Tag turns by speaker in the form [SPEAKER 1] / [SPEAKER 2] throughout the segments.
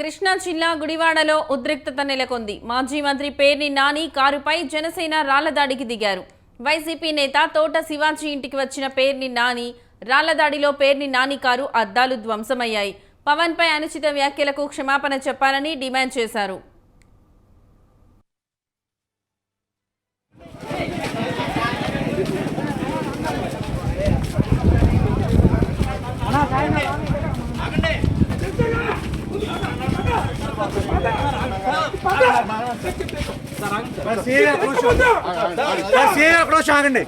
[SPEAKER 1] కృష్ణా జిల్లా గుడివాడలో ఉద్రిక్తత నెలకొంది. మాజీ మంత్రి పేర్ని నాని కారుపై జనసేన రాళ్ళదాడికి దిగారు. వైసీపీ నేత తోట శివాజీ ఇంటికి వచ్చిన పేర్ని నాని రాళ్ళదాడిలో పేర్ని నాని కారు అద్దాలు ధ్వంసమయ్యాయి. పవన్పై అనుచిత వ్యాఖ్యలకు క్షమాపణ చెప్పాలని డిమాండ్ చేశారు.
[SPEAKER 2] సీఏ కూర్చో సీఏ కూర్చో ఆగండి
[SPEAKER 3] ఆగండి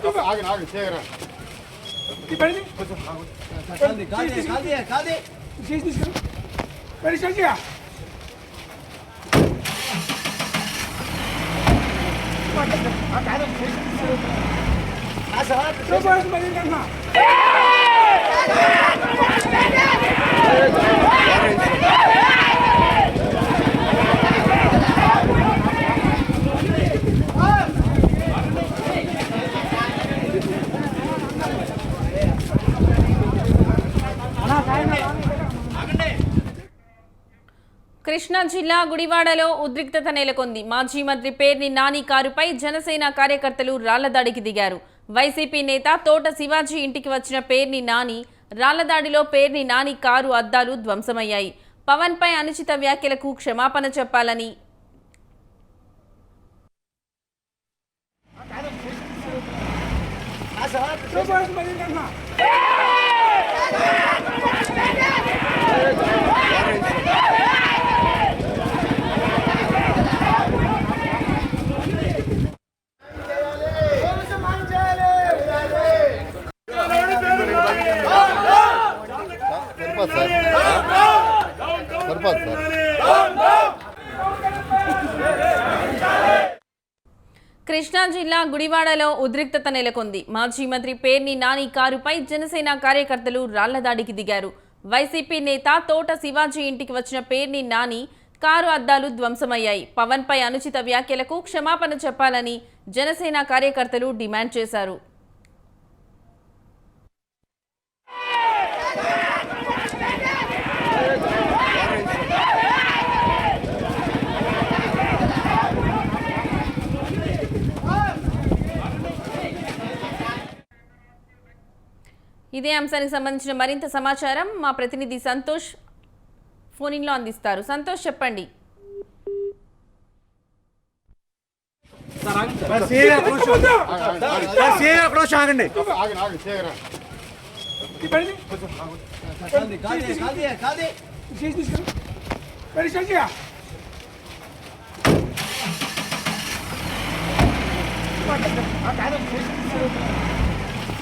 [SPEAKER 1] కృష్ణా జిల్లా గుడివాడలో ఉద్రిక్తత నెలకొంది. మాజీ మంత్రి పేర్ని నాని కారుపై జనసేన కార్యకర్తలు రాళ్ళదాడికి దిగారు. వైసీపీ నేత తోట శివాజీ ఇంటికి వచ్చిన పేర్ని నాని రాళ్ళదాడిలో పేర్ని నాని కారు అద్దాలు ధ్వంసమయ్యాయి. పవన్పై అనుచిత వ్యాఖ్యలకు క్షమాపణ చెప్పాలని
[SPEAKER 3] ঠিক
[SPEAKER 1] కృష్ణా జిల్లా గుడివాడలో ఉద్రిక్తత నెలకొంది. మాజీ మంత్రి పేర్ని నాని కారుపై జనసేన కార్యకర్తలు రాళ్ళదాడికి దిగారు. వైసీపీ నేత తోట శివాజీ ఇంటికి వచ్చిన పేర్ని నాని కారు అద్దాలు ధ్వంసమయ్యాయి. పవన్పై అనుచిత వ్యాఖ్యలకు క్షమాపణ చెప్పాలని జనసేన కార్యకర్తలు డిమాండ్ చేశారు. ఇదే అంశానికి సంబంధించిన మరింత సమాచారం మా ప్రతినిధి సంతోష్ ఫోన్ ఇన్లో అందిస్తారు. సంతోష్ చెప్పండి.
[SPEAKER 3] కాదు.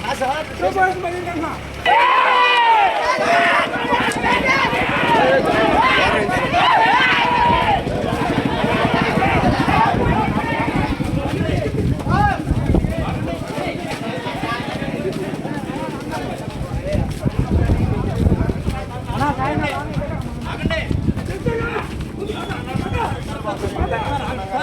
[SPEAKER 3] Super Superintendent!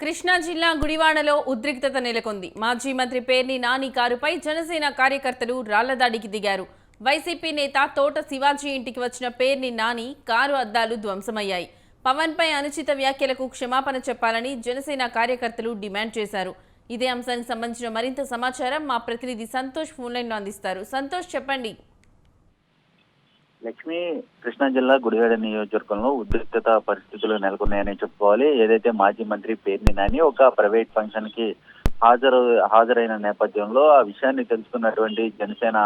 [SPEAKER 1] కృష్ణా జిల్లా గుడివాడలో ఉద్రిక్తత నెలకొంది. మాజీ మంత్రి పేర్ని నాని కారుపై జనసేన కార్యకర్తలు రాళ్ళదాడికి దిగారు. వైసీపీ నేత తోట శివాజీ ఇంటికి వచ్చిన పేర్ని నాని కారు అద్దాలు ధ్వంసమయ్యాయి. పవన్పై అనుచిత వ్యాఖ్యలకు క్షమాపణ చెప్పాలని జనసేన కార్యకర్తలు డిమాండ్ చేశారు. ఇదే అంశానికి సంబంధించిన మరింత సమాచారం మా ప్రతినిధి సంతోష్ ఫోన్లైన్లో అందిస్తారు. సంతోష్ చెప్పండి.
[SPEAKER 4] లక్ష్మి కృష్ణా జిల్లా గుడివాడ నియోజకవర్గంలో ఉద్రిక్తత పరిస్థితులు నెలకొన్నాయని చెప్పుకోవాలి. ఏదైతే మాజీ మంత్రి పేర్ని నాని ఒక ప్రైవేట్ ఫంక్షన్కి హాజరు హాజరైన నేపథ్యంలో ఆ విషయాన్ని తెలుసుకున్నటువంటి జనసేన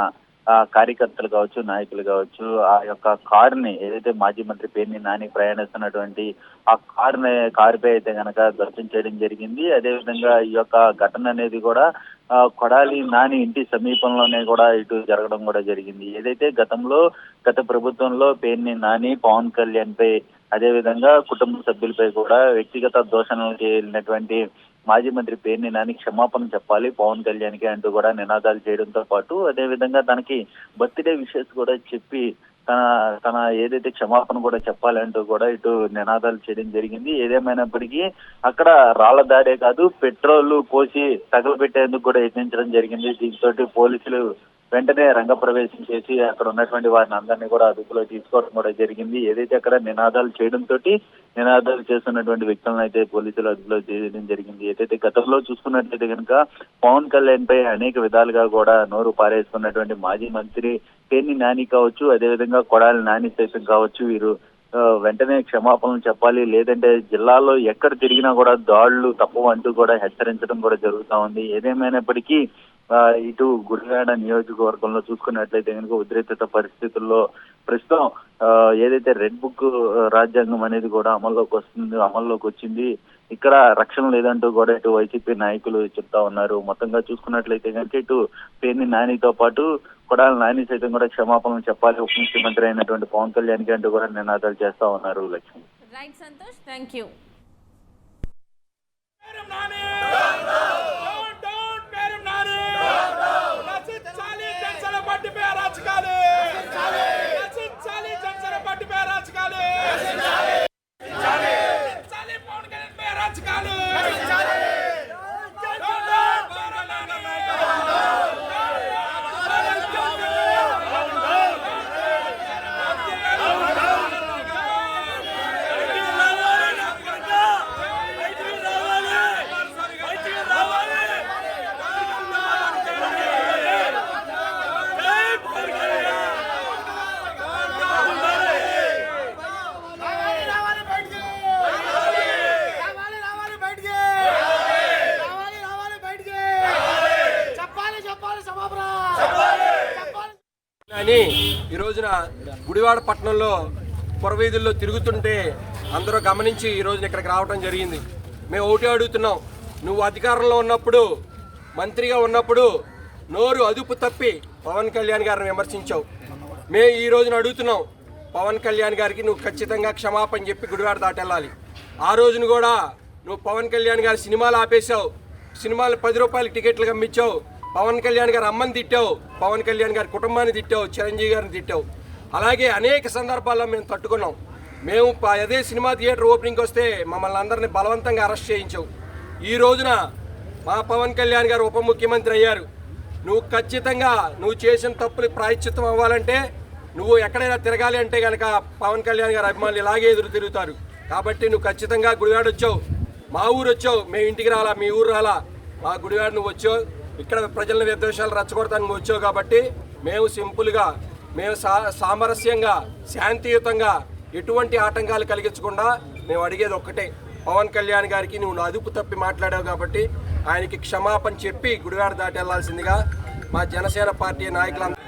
[SPEAKER 4] కార్యకర్తలు కావచ్చు నాయకులు కావచ్చు ఆ యొక్క కారుని ఏదైతే మాజీ మంత్రి పేర్ని నాని ప్రయాణిస్తున్నటువంటి ఆ కారుని కారుపై అయితే గనక ధ్వంసం చేయడం జరిగింది. అదేవిధంగా ఈ యొక్క ఘటన అనేది కూడా కొడాలి నాని ఇంటి సమీపంలోనే కూడా ఇటు జరగడం కూడా జరిగింది. ఏదైతే గతంలో గత ప్రభుత్వంలో పేర్ని నాని పవన్ కళ్యాణ్ పై అదేవిధంగా కుటుంబ సభ్యులపై కూడా వ్యక్తిగత దోషణలు చేయనటువంటి మాజీ మంత్రి పేర్ని నాని క్షమాపణ చెప్పాలి పవన్ కళ్యాణ్కి అంటూ కూడా నినాదాలు చేయడంతో పాటు అదేవిధంగా తనకి బర్త్డే విషెస్ కూడా చెప్పి తన తన ఏదైతే క్షమాపణ కూడా చెప్పాలంటూ కూడా ఇటు నినాదాలు చేయడం జరిగింది. ఏదేమైనప్పటికీ అక్కడ రాళ్ళ దాడే కాదు పెట్రోల్ పోసి తగలబెట్టేందుకు కూడా యత్నించడం జరిగింది. దీంతో పోలీసులు వెంటనే రంగప్రవేశం చేసి అక్కడ ఉన్నటువంటి వారిని అందరినీ కూడా అదుపులో తీసుకోవడం కూడా జరిగింది. ఏదైతే అక్కడ నినాదాలు చేయడంతో నినాదాలు చేస్తున్నటువంటి వ్యక్తులను అయితే పోలీసులు అదుపులో చేయడం జరిగింది. ఏదైతే గతంలో చూసుకున్నట్లయితే కనుక పవన్ కళ్యాణ్ పై అనేక విధాలుగా కూడా నోరు పారేసుకున్నటువంటి మాజీ మంత్రి పేర్ని నాని కావచ్చు అదేవిధంగా కొడాలి నాని సైతం కావచ్చు వీరు వెంటనే క్షమాపణలు చెప్పాలి. లేదంటే జిల్లాలో ఎక్కడ తిరిగినా కూడా దాడులు తప్పవంటూ కూడా హెచ్చరించడం కూడా జరుగుతా ఉంది. ఏదేమైనప్పటికీ ఇటు గుడివాడ నియోజకవర్గంలో చూసుకున్నట్లయితే కనుక ఉద్రిక్తత పరిస్థితుల్లో ప్రస్తుతం ఏదైతే రెడ్ బుక్ రాజ్యాంగం అనేది కూడా అమల్లోకి వస్తుంది అమల్లోకి వచ్చింది ఇక్కడ రక్షణ లేదంటూ కూడా ఇటు వైసీపీ నాయకులు చెప్తా ఉన్నారు. మొత్తంగా చూసుకున్నట్లయితే కనుక ఇటు పేర్ని నానితో పాటు కొడాలి నాని సైతం కూడా క్షమాపణలు చెప్పాలి. ఉప ముఖ్యమంత్రి అయినటువంటి పవన్ కళ్యాణ్కి అంటూ కూడా నినాదాలు చేస్తా ఉన్నారు
[SPEAKER 5] Lakshmi. Right Santosh thank you
[SPEAKER 6] అని ఈ రోజున గుడివాడ పట్టణంలో పురవీధుల్లో తిరుగుతుంటే అందరూ గమనించి ఈ రోజున ఇక్కడికి రావడం జరిగింది. మేము ఒకటి అడుగుతున్నాం. నువ్వు అధికారంలో ఉన్నప్పుడు మంత్రిగా ఉన్నప్పుడు నోరు అదుపు తప్పి పవన్ కళ్యాణ్ గారిని విమర్శించావు. మేము ఈ రోజున అడుగుతున్నాం పవన్ కళ్యాణ్ గారికి నువ్వు ఖచ్చితంగా క్షమాపణ చెప్పి గుడివాడ దాటెళ్ళాలి. ఆ రోజున కూడా నువ్వు పవన్ కళ్యాణ్ గారి సినిమాలు ఆపేశావు. సినిమాలు పది రూపాయలకి టికెట్లు అమ్మించావు. పవన్ కళ్యాణ్ గారు అమ్మని తిట్టావు పవన్ కళ్యాణ్ గారి కుటుంబాన్ని తిట్టావు చిరంజీవి గారిని తిట్టావు. అలాగే అనేక సందర్భాల్లో మేము తట్టుకున్నాం. మేము అదే సినిమా థియేటర్ ఓపెనింగ్కి వస్తే మమ్మల్ని అందరినీ బలవంతంగా అరెస్ట్ చేయించావు. ఈ రోజున మా పవన్ కళ్యాణ్ గారు ఉప ముఖ్యమంత్రి అయ్యారు. నువ్వు ఖచ్చితంగా నువ్వు చేసిన తప్పులు ప్రాయశ్చిత్తం అవ్వాలంటే నువ్వు ఎక్కడైనా తిరగాలి అంటే కనుక పవన్ కళ్యాణ్ గారి అభిమానులు ఇలాగే ఎదురు తిరుగుతారు. కాబట్టి నువ్వు ఖచ్చితంగా గుడివాడ వచ్చావు మా ఊరు వచ్చావు మేము ఇంటికి రాలా మీ ఊరు రాలా. మా గుడివాడ నువ్వు వచ్చావు. ఇక్కడ ప్రజల నిర్దేశాలు రెచ్చగొడతానికి వచ్చావు కాబట్టి మేము సింపుల్గా మేము సా సామరస్యంగా శాంతియుతంగా ఎటువంటి ఆటంకాలు కలిగించకుండా మేము అడిగేది ఒక్కటే. పవన్ కళ్యాణ్ గారికి నువ్వు నా అదుపు తప్పి మాట్లాడావు కాబట్టి ఆయనకి క్షమాపణ చెప్పి గుడివాడ దాటి వెళ్ళాల్సిందిగా మా జనసేన పార్టీ నాయకులందరూ